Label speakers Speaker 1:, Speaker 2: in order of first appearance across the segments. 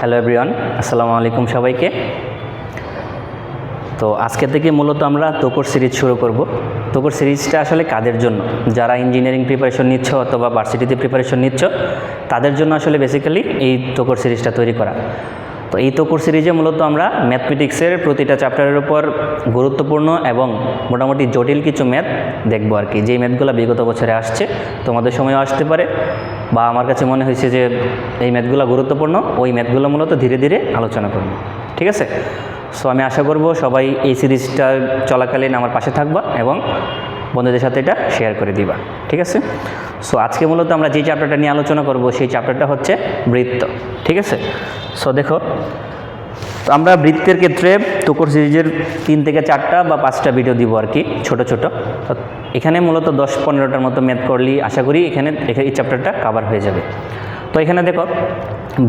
Speaker 1: Hello everyone, আসসালামু আলাইকুম সবাইকে। তো আজকে থেকে মূলত আমরা তোকর সিরিজ শুরু করব। তোকর সিরিজটা আসলে কাদের জন্য? যারা ইঞ্জিনিয়ারিং প্রিপারেশন নিচ্ছ অথবা ভার্সিটিতে প্রিপারেশন নিচ্ছ, তাদের জন্য আসলে বেসিক্যালি এই তোকর সিরিজটা তৈরি করা। তো এই তোকর সিরিজে মূলত আমরা ম্যাথমেটিক্সের প্রতিটা চ্যাপ্টারের উপর গুরুত্বপূর্ণ এবং মোটামুটি জটিল কিছু ম্যাথ দেখব আর কি। যেই ম্যাথগুলো বিগত বছরে আসছে, তোমাদের সময়ও আসতে পারে। বা আমার কাছে মনে হয়েছে যে এই ম্যাথগুলো গুরুত্বপূর্ণ, ওই ম্যাথগুলো মূলত ধীরে ধীরে আলোচনা করব। ঠিক আছে? সো আমি আশা করব সবাই এই সিরিজটা চলাকালীন আমার পাশে থাকবা এবং বন্ধুদের সাথে এটা শেয়ার করে দিবা। ঠিক আছে? সো আজকে মূলত আমরা যে চ্যাপ্টারটা নিয়ে আলোচনা করব, সেই চ্যাপ্টারটা হচ্ছে বৃত্ত। ঠিক আছে? সো দেখো তো আমরা বৃত্তের ক্ষেত্রে তুকর সিরিজের তিন থেকে চারটা বা পাঁচটা ভিডিও দিব আর কি, ছোট ছোট। তো এখানে মূলত দশ পনেরোটার মতো ম্যাথ করলেই আশা করি এখানে এই চ্যাপ্টারটা কাভার হয়ে যাবে। তো এখানে দেখো,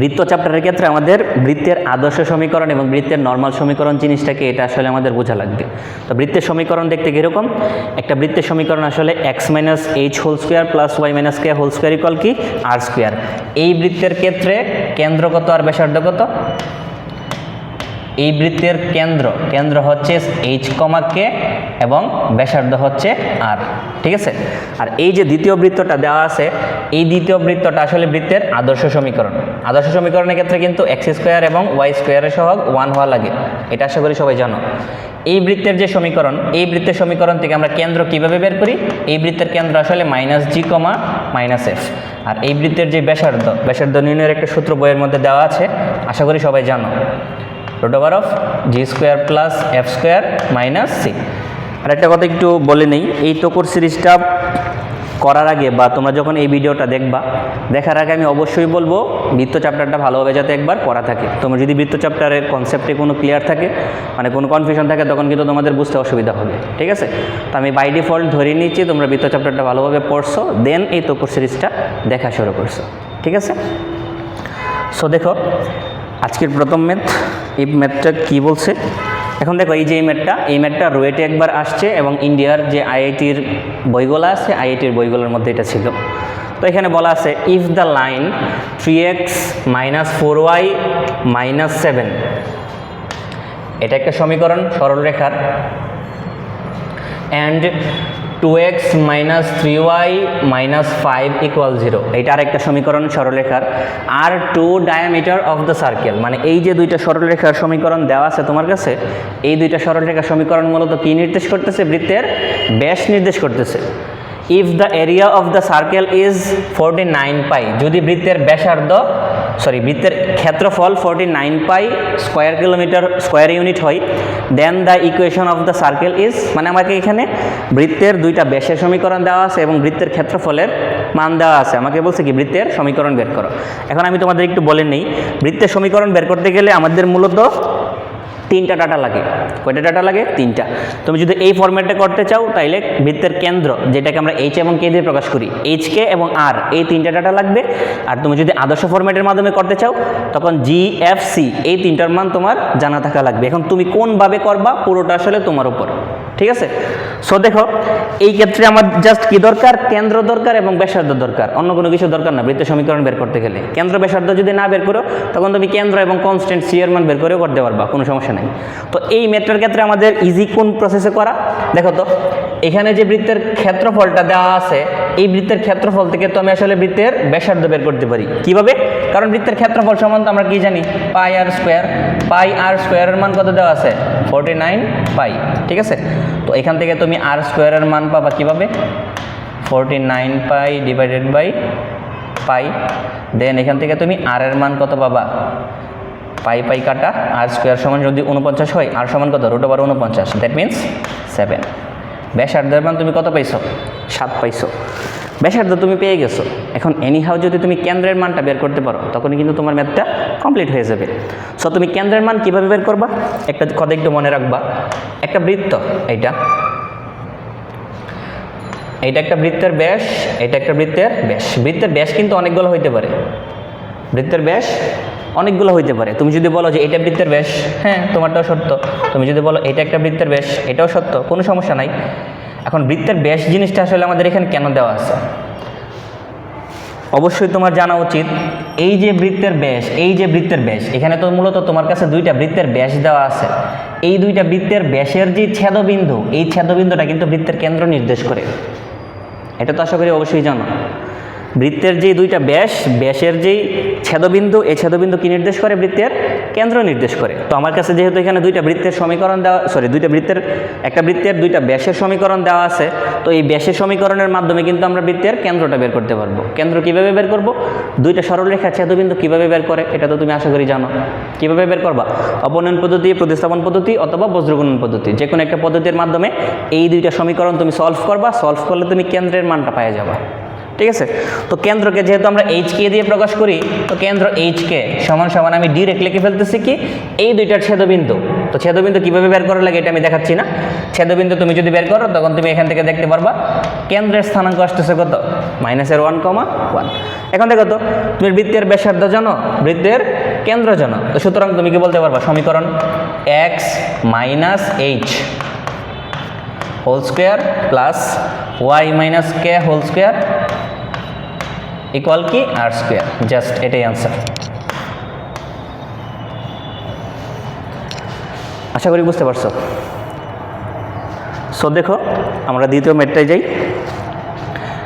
Speaker 1: বৃত্ত চ্যাপ্টারের ক্ষেত্রে আমাদের বৃত্তের আদর্শ সমীকরণ এবং বৃত্তের নর্মাল সমীকরণ জিনিসটাকে এটা আসলে আমাদের বোঝা লাগবে। তো বৃত্তের সমীকরণ দেখতে কীরকম? একটা বৃত্তের সমীকরণ আসলে x minus h whole square plus y minus k whole square equal কি? আর স্কোয়ার এই বৃত্তের ক্ষেত্রে কেন্দ্র কত আর ব্যাসার্ধ এই বৃত্তের কেন্দ্র কেন্দ্র হচ্ছে এইচ কমা কে এবং ব্যাসার্ধ হচ্ছে আর ঠিক আছে? আর এই যে দ্বিতীয় বৃত্তটা দেওয়া আছে, এই দ্বিতীয় বৃত্তটা আসলে বৃত্তের আদর্শ সমীকরণ। আদর্শ সমীকরণের ক্ষেত্রে কিন্তু এক্স স্কোয়ার এবং ওয়াই স্কোয়ারের সহগ ওয়ান হওয়া লাগে। এটা আশা করি সবাই জানো। এই বৃত্তের যে সমীকরণ, এই বৃত্তের সমীকরণ থেকে আমরা কেন্দ্র কীভাবে বের করি? এই বৃত্তের কেন্দ্র আসলে minus g comma minus f আর এই বৃত্তের যে ব্যাসার্ধ ব্যাসার্ধ নির্ণয়ের একটা সূত্র বইয়ের মধ্যে দেওয়া আছে, আশা করি সবাই জানো। Root over of g square plus f square minus c আর একটা কথা একটু বলে নেই, এই তোকর সিরিজটা করার আগে বা তোমরা যখন এই ভিডিওটা দেখবা, দেখার আগে আমি অবশ্যই বলব বৃত্ত চ্যাপ্টারটা ভালোভাবে যাতে একবার পড়া থাকে। তোমার যদি বৃত্ত চ্যাপ্টারের কনসেপ্টে কোনো ক্লিয়ার থাকে মানে কোনো কনফিউশন থাকে, তখন কিন্তু তোমাদের বুঝতে অসুবিধা হবে, ঠিক আছে? তো আমি বাই ডিফল্ট ধরে নিচ্ছি, তোমরা বৃত্ত চ্যাপ্টারটা ভালোভাবে পড়ছো দেন এই তোকর সিরিজটা দেখা শুরু করছ, ঠিক আছে? সো দেখো আজকের প্রথম ম্যাথ এই ম্যাথটা কি বলছে? এখন দেখো, এই যে এই ম্যাথটা এই ম্যাথটা রুয়েটে একবার আসছে এবং ইন্ডিয়ার যে আইআইটির বইগুলো আছে, আইআইটির বইগুলোর মধ্যে এটা ছিল। তো এখানে বলা আছে if the line three x minus four y minus seven এটা একটা সমীকরণ, সরলরেখার। And two x minus three y minus five equal zero এটা আরেকটা সমীকরণ সরলরেখার। Are two diameter of the circle মানে এই যে দুইটা সরলরেখার সমীকরণ দেওয়া আছে তোমার কাছে, এই দুইটা সরলরেখার সমীকরণ মূলত কী নির্দেশ করতেছে বৃত্তের? ব্যাস নির্দেশ করতেছে। If the area of the circle is forty nine pi যদি বৃত্তের ব্যাসার্ধ সরি, বৃত্তের ক্ষেত্রফল forty nine pi square kilometre square unit হয়। Then the equation of the circle is মানে আমাকে এখানে বৃত্তের দুইটা ব্যাসের সমীকরণ দেওয়া আছে এবং বৃত্তের ক্ষেত্রফলের মান দেওয়া আছে। আমাকে বলছে কি, বৃত্তের সমীকরণ বের করো। এখন আমি তোমাদের একটু বলে নেই। বৃত্তের সমীকরণ বের করতে গেলে আমাদের মূলত তিনটা ডাটা লাগে। কয়টা ডাটা লাগে? তিনটা। তুমি যদি এই ফর্ম্যাটে করতে চাও, তাইলে বৃত্তের কেন্দ্র, যেটাকে আমরা এইচ এবং কে দিয়ে প্রকাশ করি এইচ কে এবং আর এই তিনটা ডাটা লাগবে। আর তুমি যদি আদর্শ ফরম্যাটের মাধ্যমে করতে চাও, তখন জি এফ সি এই তিনটার মান তোমার জানা থাকা লাগবে। এখন তুমি কোনভাবে করবা, পুরোটা আসলে তোমার উপর। ঠিক আছে? সো দেখো, এই ক্ষেত্রে আমার জাস্ট কি দরকার? কেন্দ্র দরকার এবং ব্যাসার্ধ দরকার। অন্য কোনো কিছু দরকার না, বৃত্ত সমীকরণ বের করতে গেলে। কেন্দ্র ব্যাসার্ধ যদি না বের করো, তখন তুমি কেন্দ্র এবং কনস্ট্যান্ট সি মান বের করেও করতে পারবা, কোনো সমস্যা নেই। তো এই মেট্রোর ক্ষেত্রে আমাদের ইজি কোন প্রসেসে করা? দেখো তো, এখানে যে বৃত্তের ক্ষেত্রফলটা দেওয়া আছে, এই বৃত্তের ক্ষেত্রফল থেকে তো আমি আসলে বৃত্তের ব্যাসার্ধ বের করতে পারি। কীভাবে? কারণ বৃত্তের ক্ষেত্রফল সম্বন্ধে আমরা কি জানি? পাই আর স্কোয়ার। পাই আর স্কোয়ারের মান কত দেওয়া আছে? ফোরটি নাইন পাই, ঠিক আছে? তো এখান থেকে তুমি আর স্কোয়ারের মান পাবা কীভাবে? Forty nine pi divided by pi. Then এখান থেকে তুমি আর এর মান কত পাবা? পাই পাই কাটা আর স্কোয়ার সমান যদি উনপঞ্চাশ হয় আর সমান কত? রুট ওভার উনপঞ্চাশ দ্যাট মিন্স সেভেন ব্যাসার্ধের মান তুমি কত পাইছো? সাত পাইছো। ব্যাসার্ধ তুমি পেয়ে গেছো। এখন এনিহাও যদি তুমি কেন্দ্রের মানটা বের করতে পারো, তখনই কিন্তু তোমার ম্যাথটা কমপ্লিট হয়ে যাবে। সো তুমি কেন্দ্রের মান কীভাবে বের করবা? একটা কথা একটু মনে রাখবা। একটা বৃত্ত, এইটা। এইটা একটা বৃত্তের ব্যাস এটা একটা বৃত্তের ব্যাস। বৃত্তের ব্যাস কিন্তু অনেকগুলো হইতে পারে। বৃত্তের ব্যাস অনেকগুলো হইতে পারে। তুমি যদি বলো যে এটা বৃত্তের ব্যাস হ্যাঁ তোমারটাও সত্য। তুমি যদি বলো এটা একটা বৃত্তের ব্যাস, এটাও সত্য, কোনো সমস্যা নাই। এখন বৃত্তের ব্যাস জিনিসটা আসলে আমাদের এখানে কেন দেওয়া আছে? অবশ্যই তোমার জানা উচিত, এই যে বৃত্তের ব্যাস এই যে বৃত্তের ব্যাস এখানে তো মূলত তোমার কাছে দুইটা বৃত্তের ব্যাস দেওয়া আছে। এই দুইটা বৃত্তের ব্যাসের যে ছেদবিন্দু, এই ছেদবিন্দুটা কিন্তু বৃত্তের কেন্দ্র নির্দেশ করে। এটা তো আশা করি অবশ্যই জানো। বৃত্তের যে দুইটা ব্যাস, ব্যাসের যেই ছেদবিন্দু, এই ছেদবিন্দু কি নির্দেশ করে? বৃত্তের কেন্দ্র নির্দেশ করে। তো আমার কাছে যেহেতু এখানে দুইটা বৃত্তের সমীকরণ দেওয়া সরি দুইটা বৃত্তের, একটা বৃত্তের, দুইটা ব্যাসের সমীকরণ দেওয়া আছে। তো এই ব্যাসের সমীকরণের মাধ্যমে কিন্তু আমরা বৃত্তের কেন্দ্রটা বের করতে পারব। কেন্দ্র কীভাবে বের করব? দুইটা সরলরেখা ছেদবিন্দু কীভাবে বের করে? এটা তো তুমি আশা করি জানো। কীভাবে বের করবা? অপনয়ন পদ্ধতি, প্রতিস্থাপন পদ্ধতি অথবা বজ্রগুণন পদ্ধতি। যে কোনো একটা পদ্ধতির মাধ্যমে এই দুইটা সমীকরণ তুমি সলভ করবা। সলভ করলে তুমি কেন্দ্রের মানটা পাওয়া যাবা। ঠিক আছে? তো কেন্দ্রকে যেহেতু আমরা এইচ কে দিয়ে প্রকাশ করি, তো কেন্দ্র এইচ কে সমান সমান আমি ডিরেক্ট লিখে ফেলতেছি কি? এই দুইটার ছেদবিন্দু। তো ছেদবিন্দু কীভাবে বের করা লাগে এটা আমি দেখাচ্ছি না। ছেদবিন্দু তুমি যদি বের করো, তখন তুমি এখান থেকে দেখতে পারবা, কেন্দ্রের স্থানাঙ্ক আসতেছে কত? মাইনাসের ওয়ান কমা ওয়ান এখন দেখো তো, তুমি বৃত্তের ব্যাসার্ধ জানো? বৃত্তের কেন্দ্র জানো? তো সুতরাং তুমি কি বলতে পারবা? সমীকরণ x minus h whole square plus y minus k whole square equal কি আর স্কোয়ার জাস্ট এটাই আনসার আশা করি বুঝতে পারছ। সো দেখো, আমরা দ্বিতীয় মেটটায় যাই।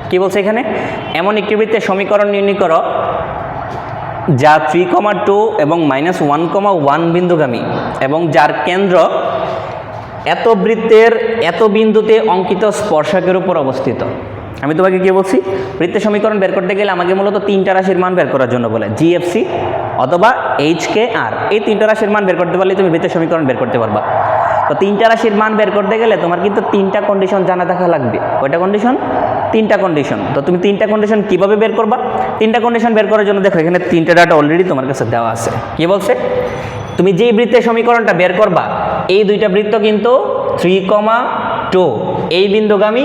Speaker 1: কি বলছে এখানে? এমন একটি বৃত্তের সমীকরণ নির্ণয় করো, যা থ্রি কমা টু এবং মাইনাস ওয়ান কমা ওয়ান বিন্দুগামী এবং যার কেন্দ্র এত বৃত্তের এত বিন্দুতে অঙ্কিত স্পর্শকের উপর অবস্থিত। আমি তোমাকে কি বলছি? বৃত্তের সমীকরণ বের করতে গেলে আমাকে মূলত তিনটা রাশির মান বের করার জন্য বলে জিএফসি অথবা এইচ কে আর এই তিনটা রাশির মান বের করতে পারলে তুমি বৃত্তের সমীকরণ বের করতে পারবা। তো তিনটা রাশির মান বের করতে গেলে তোমার কিন্তু তিনটা কন্ডিশন জানা থাকা লাগবে। কয়টা কন্ডিশন তিনটা কন্ডিশন তো তুমি তিনটা কন্ডিশন কীভাবে বের করবা? তিনটা কন্ডিশন বের করার জন্য দেখো, এখানে তিনটা ডাটা অলরেডি তোমার কাছে দেওয়া আছে। কি বলছে? তুমি যেই বৃত্তের সমীকরণটা বের করবা, এই দুইটা বৃত্ত কিন্তু থ্রি কমা টু এই বিন্দুগামী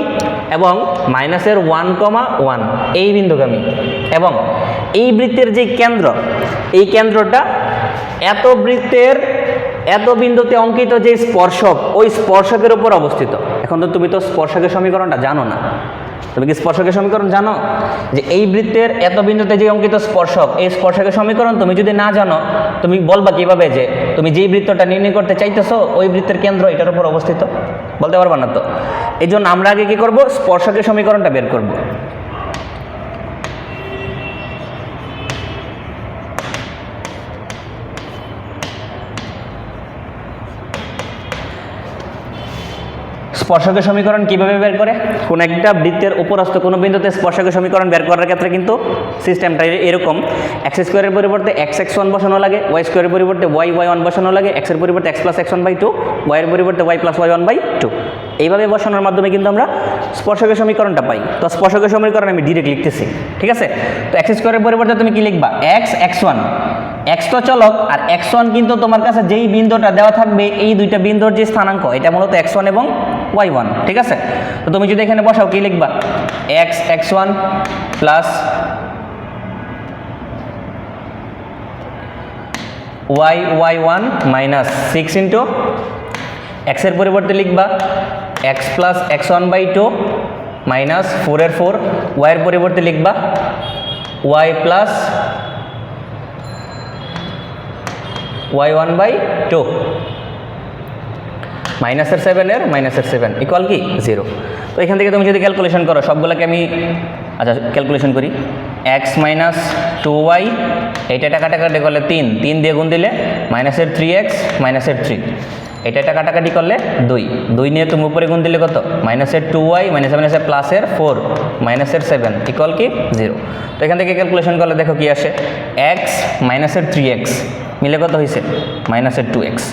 Speaker 1: এবং মাইনাসের ওয়ান কমা ওয়ান, এই বিন্দুগামী। এবং এই বৃত্তের যে কেন্দ্র, এই কেন্দ্রটা এত বৃত্তের, এত বিন্দুতে অঙ্কিত যে স্পর্শক, ওই স্পর্শকের উপর অবস্থিত। এখন তো তুমি তো স্পর্শকের সমীকরণটা জানো না। তুমি কি স্পর্শকের সমীকরণ জানো? যে এই বৃত্তের এত বিন্দুতে যে অঙ্কিত স্পর্শক, এই স্পর্শকের সমীকরণ তুমি যদি না জানো, তুমি বলবা কীভাবে যে তুমি যেই বৃত্তটা নির্ণয় করতে চাইতেছো, ওই বৃত্তের কেন্দ্র এটার উপর অবস্থিত? বলতে পারব না তো। এই জন্য আমরা আগে কী করব? স্পর্শকের সমীকরণটা বের করব। স্পর্শকের সমীকরণ কীভাবে বের করে? কোন একটা বৃত্তের উপরস্থ কোনো বিন্দুতে স্পর্শকের সমীকরণ বের করার ক্ষেত্রে কিন্তু সিস্টেমটা এরকম। এক্স স্কোয়ারের পরিবর্তে এক্স এক্স ওয়ান বসানো লাগে ওয়াই স্কোয়ারের পরিবর্তে ওয়াই ওয়াই ওয়ান বসানো লাগে এক্সের পরিবর্তে x plus x one by two ওয়াইয়ের পরিবর্তে y plus y one by two এইভাবে বসানোর মাধ্যমে কিন্তু আমরা স্পর্শকের সমীকরণটা পাই। তো স্পর্শকের সমীকরণ আমি ডিরেক্ট লিখতেছি, ঠিক আছে? তো এক্স স্কোয়ারের পরিবর্তে তুমি কি লিখবা? এক্স এক্স ওয়ান এক্স তো চলক, আর এক্স ওয়ান কিন্তু তোমার কাছে যেই বিন্দুটা দেওয়া থাকবে, এই দুইটা বিন্দুর যে স্থানাঙ্ক, এটা মূলত এক্স ওয়ান এবং ওয়াই ওয়ান ঠিক আছে? তো তুমি যদি এখানে বসাও, কি লিখবা? X x one plus y y one minus six into এক্সের পরিবর্তে লিখবা x plus x one by two minus ফোরের ফোর ওয়াইয়ের পরিবর্তে লিখবা y plus y one by two মাইনাসের সেভেনের মাইনাসের সেভেন ইকুয়াল কি? জিরো তো এখান থেকে তুমি যদি ক্যালকুলেশন করো, সবগুলোকে আমি আচ্ছা ক্যালকুলেশন করি। এক্স মাইনাস টু ওয়াই এইটা টাকা করলে তিন। তিন দিয়ে গুণ দিলে মাইনাসের থ্রি এক্স মাইনাসের থ্রি এটা টাকা টাকাটি করলে দুই। দুই নিয়ে তুমি উপরে গুণ দিলে কত? মাইনাসের টু ওয়াই মাইনাস মাইনাসের প্লাসের ফোর মাইনাসের সেভেন ইকুয়াল কি? জিরো তো এখান থেকে ক্যালকুলেশন করলে দেখো কি আসে? এক্স মাইনাসের থ্রি এক্স মিলে কত হয়েছে মাইনাসের টু এক্স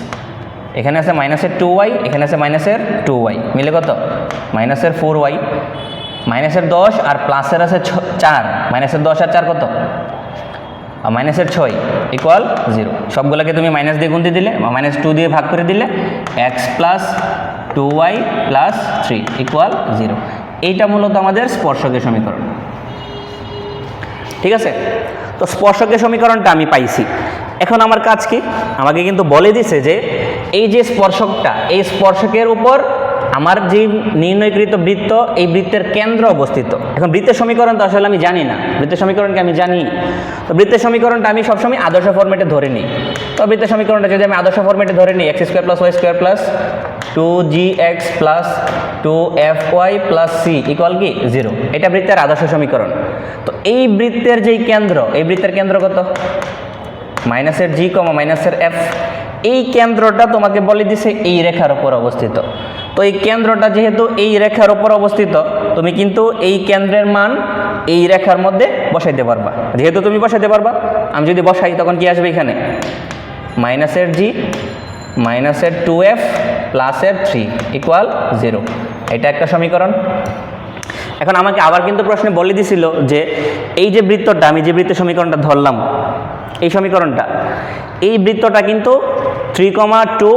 Speaker 1: এখানে আছে মাইনাসের টু ওয়াই এখানে আছে মাইনাসের টু ওয়াই মিলে কত? মাইনাসের ফোর ওয়াই মাইনাসের দশ আর প্লাসের আছে চার। মাইনাসের দশ আর চার কত? আর মাইনাসের ছয় ইকুয়াল জিরো সবগুলোকে তুমি মাইনাস দিয়ে গুনতে দিলে মাইনাস টু দিয়ে ভাগ করে দিলে x plus two y plus three equal zero এইটা মূলত আমাদের স্পর্শকের সমীকরণ। ঠিক আছে? তো স্পর্শকের সমীকরণটা আমি পাইছি। এখন আমার কাজ কি? আমাকে কিন্তু বলে দিছে যে, এই যে স্পর্শকটা, এই স্পর্শকের উপর আমার যে নির্ণয়কৃত বৃত্ত, এই বৃত্তের কেন্দ্র অবস্থিত। এখন বৃত্তের সমীকরণ তো আসলে আমি জানি না। বৃত্তের সমীকরণকে আমি জানি। তো বৃত্তের সমীকরণটা আমি সবসময় আদর্শ ফর্মেটে ধরে নিই। তো বৃত্তের সমীকরণটা যদি আমি আদর্শ ফর্মেটে ধরে নিই x square plus y square plus two g x plus two f y plus c equal কি? জিরো এটা বৃত্তের আদর্শ সমীকরণ। তো এই বৃত্তের যেই কেন্দ্র, এই বৃত্তের কেন্দ্র কত? মাইনাসের জি কমা মাইনাসের এফ। এই কেন্দ্রটা তোমাকে বলে দিছে এই রেখার ওপর অবস্থিত। তো এই কেন্দ্রটা যেহেতু এই রেখার ওপর অবস্থিত, তুমি কিন্তু এই কেন্দ্রের মান এই রেখার মধ্যে বসাইতে পারবা। যেহেতু তুমি বসাইতে পারবা, আমি যদি বসাই তখন কি আসবে এখানে? মাইনাসের জি, মাইনাসের টু এফ প্লাসের থ্রি ইকুয়াল জিরো। এটা একটা সমীকরণ। এখন আমাকে আবার কিন্তু প্রশ্নে বলে দিছিল যে, এই যে বৃত্তটা, আমি যে বৃত্তের সমীকরণটা ধরলাম, এই সমীকরণটা, এই বৃত্তটা কিন্তু থ্রি কমা টু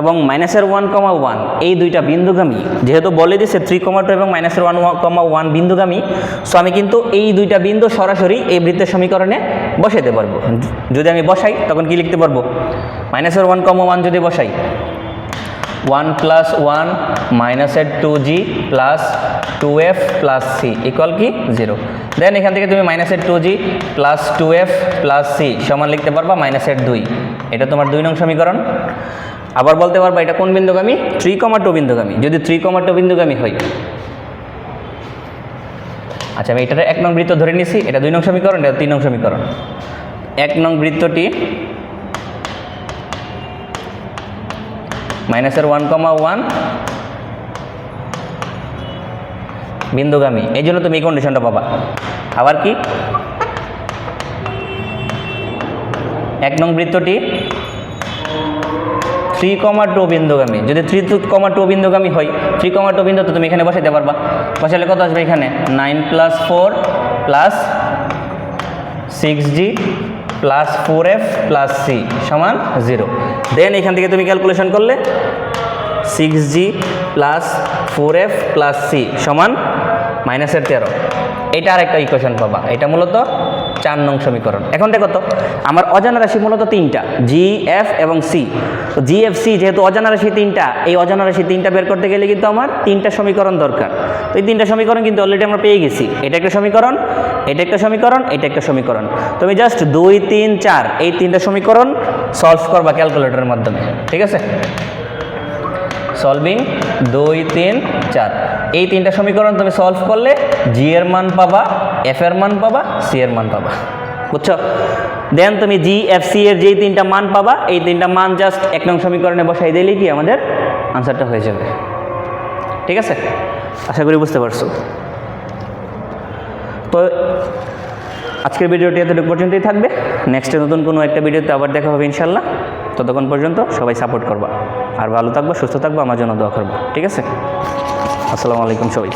Speaker 1: এবং মাইনাসের ওয়ান কমা ওয়ান এই দুইটা বিন্দুগামী। যেহেতু বলে দিছে থ্রি কমা টু এবং মাইনাসের ওয়ান কমা ওয়ান বিন্দুগামী সো আমি কিন্তু এই দুইটা বিন্দু সরাসরি এই বৃত্তের সমীকরণে বসাইতে পারব। যদি আমি বসাই, তখন কি লিখতে পারব? মাইনাসের ওয়ান কমা ওয়ান যদি বসাই ওয়ান প্লাস ওয়ান মাইনাসের two g plus two f plus c equal কি? জিরো। দেন এখান থেকে তুমি মাইনাসের two g plus two f plus c সমান লিখতে পারবা মাইনাসের দুই। এটা তোমার দুই নং সমীকরণ। আবার বলতে পারবা এটা কোন বিন্দুগামী? থ্রি কমা টু বিন্দুগামী। যদি থ্রি কমা টু বিন্দুগামী হয়। আচ্ছা আমি এটা এক নং বৃত্ত ধরে নিছি। এটা দুই নং সমীকরণ, এটা তিন নং সমীকরণ। এক নং বৃত্তটি মাইনাসের ওয়ান কমা ওয়ান বিন্দুগামী। এই জন্য তুমি এই কন্ডিশনটা পাবা। আবার কি? এক নং বৃত্তটি থ্রি কমা টু বিন্দুগামী। যদি থ্রি টু কমা টু বিন্দুগামী হয় থ্রি কমা টু বিন্দু তো তুমি এখানে বসাইতে পারবা। বসালে কত আসবে এখানে? Nine plus four plus six g plus four f plus c সমান জিরো দেন এখান থেকে তুমি ক্যালকুলেশন করলে six g plus four f plus c সমান মাইনাসের তেরো। এটা আর একটা ইকুয়েশন পাবা। এটা মূলত চার নং সমীকরণ। এখন দেখো তো, আমার অজানা রাশি মূলত তিনটা জি এফ এবং সি তো জি এফ সি যেহেতু অজানা রাশি তিনটা, এই অজানা রাশি তিনটা বের করতে গেলে কিন্তু আমার তিনটা সমীকরণ দরকার। তো এই তিনটা সমীকরণ কিন্তু অলরেডি আমরা পেয়ে গেছি। এটা একটা সমীকরণ, এটা একটা সমীকরণ, এটা একটা সমীকরণ। তুমি জাস্ট দুই, তিন, চার, এই তিনটা সমীকরণ সলভ করবা ক্যালকুলেটরের মাধ্যমে, ঠিক আছে? সলভিং দুই, তিন, চার। এই তিনটা সমীকরণ তুমি সলভ করলে জি এর মান পাবা এফ এর মান পাবা সি এর মান পাবা। বুঝছ? দেন তুমি জি এফ সি এর যেই তিনটা মান পাবা, এই তিনটা মান জাস্ট এক নং সমীকরণে বসাই দিলে কি আমাদের আনসারটা হয়ে যাবে। ঠিক আছে? আশা করি বুঝতে পারছ। তো আজকের ভিডিওটি এতটুকু পর্যন্তই থাকবে। নেক্সটে নতুন কোনো একটা ভিডিওতে আবার দেখা হবে ইনশাল্লাহ ততক্ষণ পর্যন্ত সবাই সাপোর্ট করবা। আর ভালো থাকবা, সুস্থ থাকবা, আমার জন্য দোয়া করবা। ঠিক আছে? আসসালামু আলাইকুম সবাই